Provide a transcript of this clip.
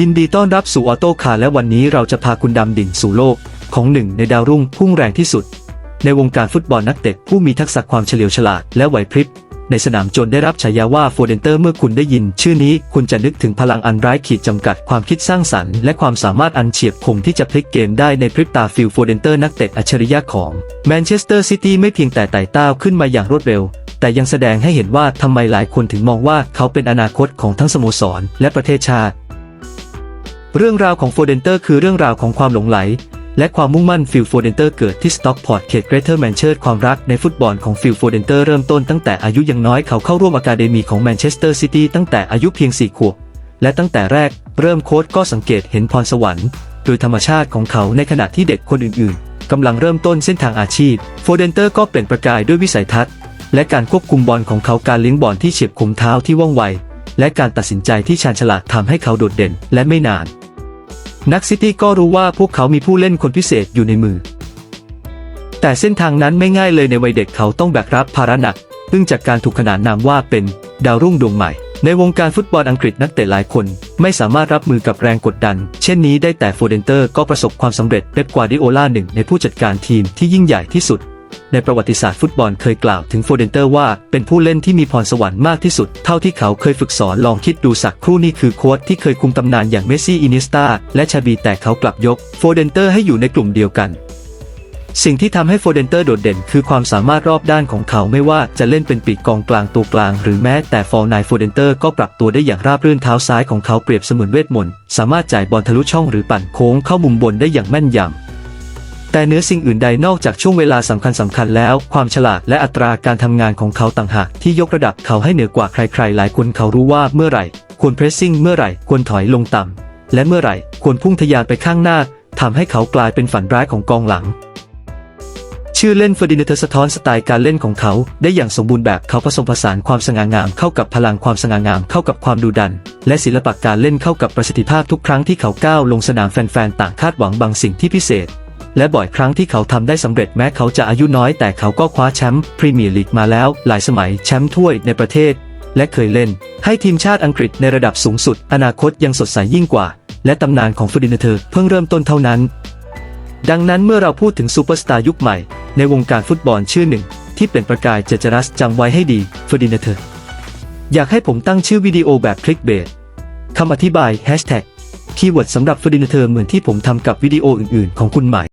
ยินดีต้อนรับสู่ออโต้คาร์และวันนี้เราจะพาคุณดำดิ่งสู่โลก ของหนึ่งในดาวรุ่งพุ่งแรงที่สุด ในวงการฟุตบอลนักเตะผู้มีทักษะความเฉลียวฉลาดและไหวพริบ ในสนามจนได้รับฉายาว่าโฟเดนเตอร์เมื่อคุณได้ยิน ชื่อนี้คุณจะนึกถึงพลังอันร้ายขีดจำกัดความคิดสร้างสรรค์ และความสามารถอันเฉียบคมที่จะพลิกเกมได้ในพริบตาฟิลโฟเดนเตอร์นักเตะอัจฉริยะของแมนเชสเตอร์ซิตี้ไม่เพียงแต่ไต่เต้าขึ้นมาอย่างรวดเร็วแต่ยังแสดงให้เห็นว่าทำไมหลายคนถึงมองว่าเขาเป็นอนาคตของทั้งสโมสร และประเทศชาติ เรื่องราวของโฟเดนเตอร์คือเรื่องราวของความหลงไหล และความมุ่งมั่นฟิลโฟเดนเตอร์เกิดที่สต็อกพอร์ตเขตเกรเทอร์แมนเชสเตอร์ความรักในฟุตบอลของฟิลโฟเดนเตอร์เริ่มต้นตั้งแต่อายุยังน้อยเขาเข้าร่วมอะคาเดมีของแมนเชสเตอร์ซิตี้ตั้งแต่อายุเพียง4ขวบและตั้งแต่แรกเริ่มโค้ชก็สังเกตเห็นพรสวรรค์โดยธรรมชาติของเขาในขณะที่เด็กคนอื่นๆกำลังเริ่มต้นเส้นทางอาชีพโฟเดนเตอร์ก็เปล่งประกายด้วยวิสัยทัศน์ และการควบคุมบอลของเขาการเลี้ยงบอลที่เฉียบคมเท้าที่ว่องไวและการตัดสินใจที่ชาญฉลาดทำให้เขาโดดเด่นและไม่นาน นักซิตี้ก็รู้ว่าพวกเขามีผู้เล่นคนพิเศษอยู่ในมือ แต่เส้นทางนั้นไม่ง่ายเลยในวัยเด็กเขาต้องแบกรับภาระหนักซึ่งจากการถูกขนานนามว่าเป็นดาวรุ่งดวงใหม่ ในวงการฟุตบอลอังกฤษนักเตะหลายคน ไม่สามารถรับมือกับแรงกดดัน เช่นนี้ได้แต่โฟเดนเตอร์ก็ประสบความสำเร็จเป๊ปกวาดิโอลาหนึ่งในผู้จัดการทีมที่ยิ่งใหญ่ที่สุด ในประวัติศาสตร์ฟุตบอลเคยกล่าวถึงโฟเดนเตอร์ว่าเป็นผู้เล่นที่มีพรสวรรค์มากที่สุด เท่าที่เขาเคยฝึกสอนลองคิดดูสักครู่นี่คือโค้ชที่เคยคุมตำนานอย่างเมสซี่อินิสตาและชาบีแต่เขากลับยกโฟเดนเตอร์ให้อยู่ในกลุ่มเดียวกันสิ่งที่ทำให้โฟเดนเตอร์โดดเด่นคือความสามารถรอบด้านของเขาไม่ว่าจะเล่นเป็นปีกกองกลางตัวกลาง หรือแม้แต่ฟอลนายโฟเดนเตอร์ก็ปรับตัวได้อย่างราบรื่นเท้าซ้ายของเขาเปรียบเสมือนเวทมนต์สามารถจ่ายบอลทะลุช่องหรือปั่นโค้งเข้ามุมบนได้อย่างแม่นยำ แต่เนื้อสิ่งอื่นใดนอกจากช่วงเวลาสำคัญสำคัญแล้ว ความฉลาดและอัตราการทำงานของเขาต่างหากที่ยกระดับเขาให้เหนือกว่าใครๆ หลายคนเขารู้ว่าเมื่อไหร่ ควรเพรสซิ่งเมื่อไหร่ควรถอยลงต่ำและเมื่อไหร่ควรพุ่งทะยานไปข้างหน้าทำให้เขากลายเป็นฝันร้ายของกองหลัง ชื่อเล่นเฟอร์ดินเดอร์สะท้อนสไตล์การเล่นของเขา ได้อย่างสมบูรณ์แบบเขาผสมผสานความสง่างามเข้ากับพลังความสง่างามเข้ากับความดุดัน และศิลปะการเล่นเข้ากับประสิทธิภาพทุกครั้งที่เขาก้าวลงสนามแฟนๆต่างคาดหวังบางสิ่งที่พิเศษ และบ่อยครั้งที่เขาทำได้สำเร็จแม้เขาจะอายุน้อยแต่เขาก็คว้าแชมป์พรีเมียร์ลีกมาแล้วหลายสมัยแชมป์ถ้วยในประเทศ และเคยเล่น ให้ทีมชาติอังกฤษในระดับสูงสุด อนาคตยังสดใสยิ่งกว่า และตำนานของฟอร์ดินเดอร์เพิ่งเริ่มต้นเท่านั้น ดังนั้นเมื่อเราพูดถึงซูเปอร์สตาร์ยุคใหม่ ในวงการฟุตบอลชื่อหนึ่ง ที่เป็นประกายเจเจรัสจำไว้ให้ดีฟอร์ดินเดอร์อยากให้ผมตั้งชื่อวิดีโอแบบคลิกเบสคำอธิบายแฮชแท็กคีย์เวิร์ดสำหรับฟอร์ดินเดอร์เหมือนที่ผมทำกับวิดีโออื่นๆ ของคุณใหม่